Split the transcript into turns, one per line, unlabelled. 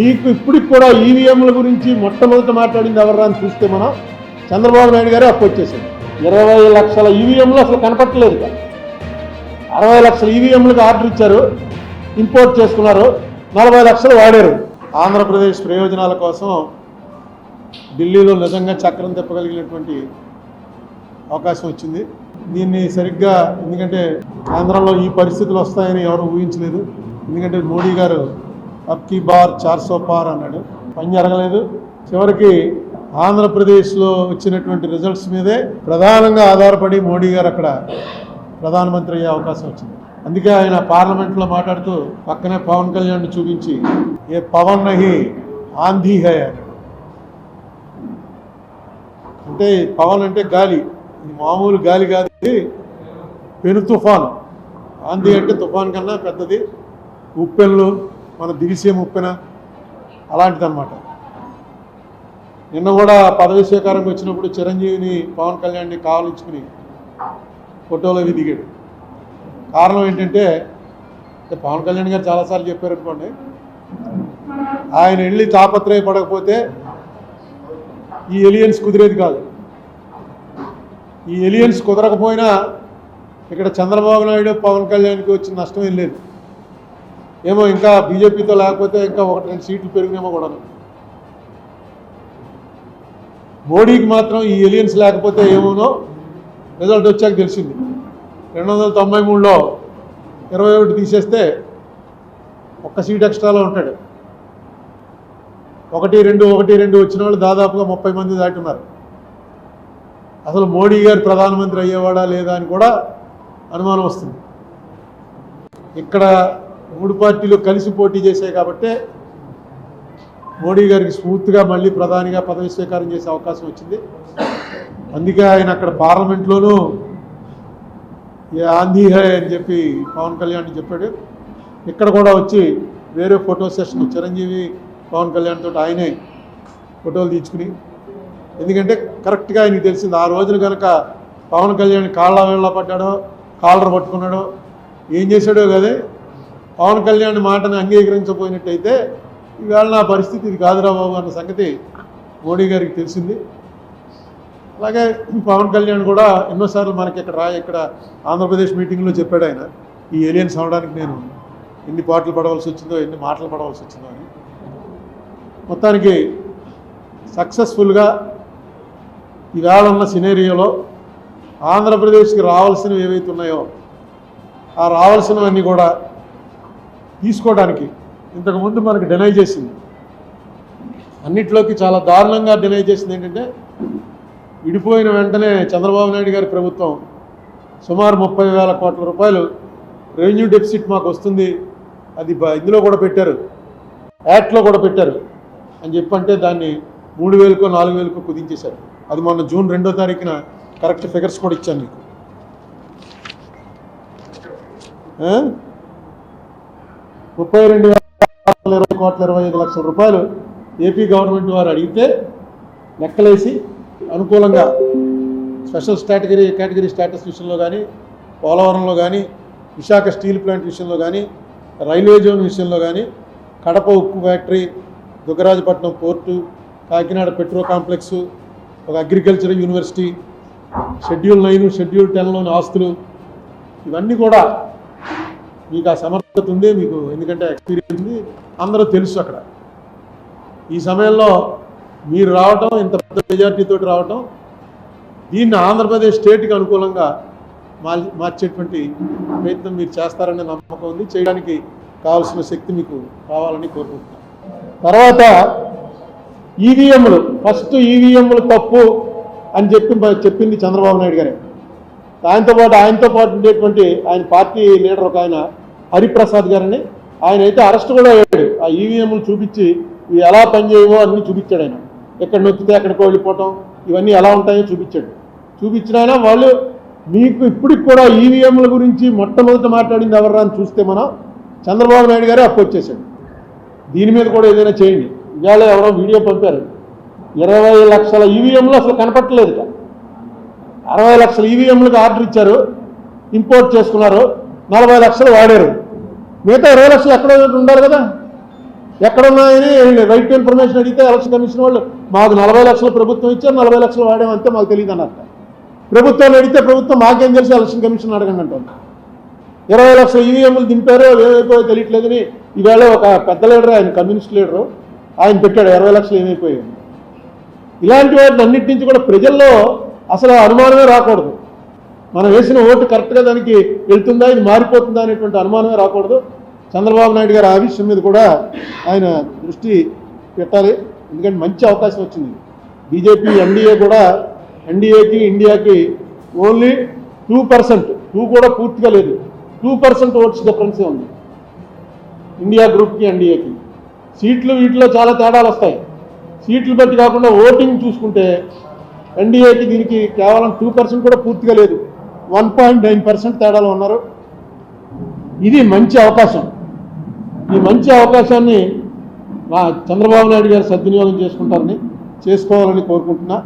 మీకు ఇప్పటికి కూడా ఈవీఎంల గురించి మొట్టమొదట మాట్లాడింది ఎవరు అని చూస్తే మనం చంద్రబాబు నాయుడు గారే అప్పొచ్చేసింది ఇరవై లక్షల ఈవీఎంలు అసలు కనపట్టలేదు అరవై లక్షల ఈవీఎంలకు ఆర్డర్ ఇచ్చారు ఇంపోర్ట్ చేసుకున్నారు నలభై లక్షలు వాడారు. ఆంధ్రప్రదేశ్ ప్రయోజనాల కోసం ఢిల్లీలో నిజంగా చక్రం తిప్పగలిగినటువంటి అవకాశం వచ్చింది. దీన్ని సరిగ్గా ఎందుకంటే ఆంధ్రలో ఈ పరిస్థితులు వస్తాయని ఎవరు ఊహించలేదు. ఎందుకంటే మోడీ గారు అప్కి బార్ చార్ సో పార్ అన్నాడు. పని జరగలేదు. చివరికి ఆంధ్రప్రదేశ్లో వచ్చినటువంటి రిజల్ట్స్ మీదే ప్రధానంగా ఆధారపడి మోడీ గారు అక్కడ ప్రధానమంత్రి అయ్యే అవకాశం వచ్చింది. అందుకే ఆయన పార్లమెంట్లో మాట్లాడుతూ పక్కనే పవన్ కళ్యాణ్ చూపించి ఏ పవన్ నహి ఆంధీ హై అంటే పవన్ అంటే గాలి. ఇది మామూలు గాలి కాదు. ఇది పెను తుఫాన్. ఆంధీ అంటే తుఫాన్ కన్నా పెద్దది. ఉప్పెన్లు మన దివిసీమ ఉప్పెన అలాంటిదన్నమాట. నిన్న కూడా పదవి స్వీకారంకి వచ్చినప్పుడు చిరంజీవిని పవన్ కళ్యాణ్ని కావలించుకుని ఫోటోలో దిగాడు. కారణం ఏంటంటే పవన్ కళ్యాణ్ గారు చాలాసార్లు చెప్పారనుకోండి ఆయన వెళ్ళి తాపత్రయపడకపోతే ఈ ఎలియన్స్ కుదిరేది కాదు. ఈ ఎలియన్స్ కుదరకపోయినా ఇక్కడ చంద్రబాబు నాయుడు పవన్ కళ్యాణ్కి వచ్చిన నష్టం ఏం లేదు. ఏమో ఇంకా బీజేపీతో లేకపోతే ఇంకా ఒకటి రెండు సీట్లు పెరిగినేమో కూడా. మోడీకి మాత్రం ఈ ఎలియన్స్ లేకపోతే ఏమోనో రిజల్ట్ వచ్చాక తెలిసింది. రెండు వందల తొంభై మూడులో ఇరవై ఒకటి తీసేస్తే ఒక్క సీట్ ఎక్స్ట్రాలో ఉంటాడు. ఒకటి రెండు ఒకటి రెండు వచ్చిన వాళ్ళు దాదాపుగా ముప్పై మంది దాటున్నారు. అసలు మోడీ గారు ప్రధానమంత్రి అయ్యేవాడా లేదా అని కూడా అనుమానం వస్తుంది. ఇక్కడ మూడు పార్టీలు కలిసి పోటీ చేశాయి కాబట్టే మోడీ గారికి స్మూత్గా మళ్ళీ ప్రధానిగా పదవి స్వీకారం చేసే అవకాశం వచ్చింది. అందుకే ఆయన అక్కడ పార్లమెంట్లోనూ ఏ ఆంధీ హై అని చెప్పి పవన్ కళ్యాణ్ చెప్పాడు. ఇక్కడ కూడా వచ్చి వేరే ఫోటో సెషన్ చిరంజీవి పవన్ కళ్యాణ్ తోటి ఆయనే ఫోటోలు తీర్చుకుని ఎందుకంటే కరెక్ట్గా ఆయనకి తెలిసింది ఆ రోజున కనుక పవన్ కళ్యాణ్ కాళ్ళ వేళ్ళ పడ్డాడో కాలర్ పట్టుకున్నాడో ఏం చేశాడో కదే పవన్ కళ్యాణ్ మాటను అంగీకరించకపోయినట్టయితే ఈవేళ నా పరిస్థితి ఇది కాదురా బాబు అన్న సంగతి మోడీ గారికి తెలిసింది. అలాగే పవన్ కళ్యాణ్ కూడా ఎన్నోసార్లు మనకి ఇక్కడ రా ఇక్కడ ఆంధ్రప్రదేశ్ మీటింగ్లో చెప్పాడు ఆయన ఈ ఏలియన్స్ అవడానికి నేను ఎన్ని పాటలు పడవలసి వచ్చిందో ఎన్ని మాటలు పడవలసి వచ్చిందో అని. మొత్తానికి సక్సెస్ఫుల్గా ఈవేళ ఉన్న సినేరియోలో ఆంధ్రప్రదేశ్కి రావాల్సినవి ఏవైతే ఉన్నాయో ఆ రావాల్సినవన్నీ కూడా తీసుకోవడానికి ఇంతకుముందు మనకు డినై చేసింది. అన్నిట్లోకి చాలా దారుణంగా డినై చేసింది ఏంటంటే విడిపోయిన వెంటనే చంద్రబాబు నాయుడు గారి ప్రభుత్వం సుమారు ముప్పై వేల కోట్ల రూపాయలు రెవెన్యూ డెఫిసిట్ మాకు వస్తుంది అది ఇందులో కూడా పెట్టారు. యాక్ట్లో కూడా పెట్టారు. అని చెప్పంటే దాన్ని మూడు వేలకో నాలుగు వేలకో కుదించేశారు. అది మొన్న జూన్ రెండో తారీఖున కరెక్ట్ ఫిగర్స్ కూడా ఇచ్చాను మీకు. ముప్పై రెండు వేల ఇరవై కోట్ల ఇరవై ఐదు లక్షల రూపాయలు ఏపీ గవర్నమెంట్ వారు అడిగితే లెక్కలేసి అనుకూలంగా స్పెషల్ స్టాటగిరీ కేటగిరీ స్టేటస్ విషయంలో కానీ పోలవరంలో కానీ విశాఖ స్టీల్ ప్లాంట్ విషయంలో కానీ రైల్వే జోన్ విషయంలో కానీ కడప ఉక్కు factory Dugarajapatnam port Kakinada petro complex ఒక agriculture university schedule nine schedule టెన్లోని ఆస్తులు ఇవన్నీ కూడా మీకు ఆ సమర్ ఉంది మీకు ఎందుకంటే ఎక్స్పీరియన్స్ ఉంది అందరూ తెలుసు అక్కడ. ఈ సమయంలో మీరు రావటం ఇంత పెద్ద మెజార్టీతో రావటం దీన్ని ఆంధ్రప్రదేశ్ స్టేట్కి అనుకూలంగా మార్చేటువంటి ప్రయత్నం మీరు చేస్తారనే నమ్మకం ఉంది. చేయడానికి కావాల్సిన శక్తి మీకు కావాలని కోరుకుంటున్నాను. తర్వాత ఈవీఎంలు ఫస్ట్ ఈవీఎంలు తప్పు అని చెప్పి చెప్పింది చంద్రబాబు నాయుడు గారే. ఆయనతో పాటు ఆయనతో పాటు ఉండేటువంటి ఆయన పార్టీ లీడర్ ఒక ఆయన హరిప్రసాద్ గారని. ఆయన అయితే అరెస్ట్ కూడా అయ్యాడు. ఆ ఈవీఎంలు చూపించి ఇవి ఎలా పనిచేయవో అన్ని చూపించాడు ఆయన. ఎక్కడ నొక్కితే ఎక్కడికో వెళ్ళిపోవటం ఇవన్నీ ఎలా ఉంటాయో చూపించాడు. చూపించిన ఆయన వాళ్ళు మీకు ఇప్పటికి కూడా ఈవీఎంల గురించి మొట్టమొదట మాట్లాడింది ఎవరు అని చూస్తే మనం చంద్రబాబు నాయుడు గారే అప్పు వచ్చేసాడు దీని మీద కూడా ఏదైనా చేయండి. ఇవాళ ఎవరో వీడియో పంపారు. ఇరవై లక్షల ఈవీఎంలు అసలు కనపట్టలేదు అరవై లక్షల ఈవీఎంలకు ఆర్డర్ ఇచ్చారు ఇంపోర్ట్ చేసుకున్నారు నలభై లక్షలు వాడారు. మిగతా ఇరవై లక్షలు ఎక్కడో ఒకటి ఉండాలి కదా. ఎక్కడున్నాయని రైట్ టు ఇన్ఫర్మేషన్ అడిగితే ఎలక్షన్ కమిషన్ వాళ్ళు మాకు నలభై లక్షలు ప్రభుత్వం ఇచ్చారు నలభై లక్షలు వాడామంటే మాకు తెలియదు అన్నట్ట ప్రభుత్వాన్ని అడిగితే ప్రభుత్వం మాకేం తెలుసు ఎలక్షన్ కమిషన్ అడగండి అంటుంది ఇరవై లక్షల ఈవీఎంలు దింపారో ఏమైపోయో తెలియట్లేదని ఈవేళ ఒక పెద్ద లీడర్ ఆయన కమ్యూనిస్ట్ లీడరు ఆయన పెట్టాడు ఇరవై లక్షలు ఏమైపోయాయి. ఇలాంటి వాటిని అన్నిటి నుంచి కూడా ప్రజల్లో అసలు అనుమానమే రాకూడదు. మనం వేసిన ఓటు కరెక్ట్గా దానికి వెళ్తుందా ఇది మారిపోతుందా అనేటువంటి అనుమానమే రాకూడదు. చంద్రబాబు నాయుడు గారు ఆ విషయం మీద కూడా ఆయన దృష్టి పెట్టాలి. ఎందుకంటే మంచి అవకాశం వచ్చింది. బీజేపీ ఎన్డీఏ కూడా ఎన్డీఏకి ఇండియాకి ఓన్లీ టూ పర్సెంట్ టూ కూడా పూర్తిగా లేదు. టూ పర్సెంట్ ఓట్స్ డిఫరెన్సే ఉంది. ఇండియా గ్రూప్కి ఎన్డీఏకి. సీట్లు వీటిలో చాలా తేడాలు వస్తాయి. సీట్లు బట్టి కాకుండా ఓటింగ్ చూసుకుంటే ఎన్డీఏకి దీనికి కేవలం టూ పర్సెంట్ కూడా పూర్తిగా లేదు. వన్ పాయింట్ నైన్ పర్సెంట్ తేడాలో ఉన్నారు. ఇది మంచి అవకాశం. ఈ మంచి అవకాశాన్ని మా చంద్రబాబు నాయుడు గారు సద్వినియోగం చేసుకుంటారని చేసుకోవాలని కోరుకుంటున్నా.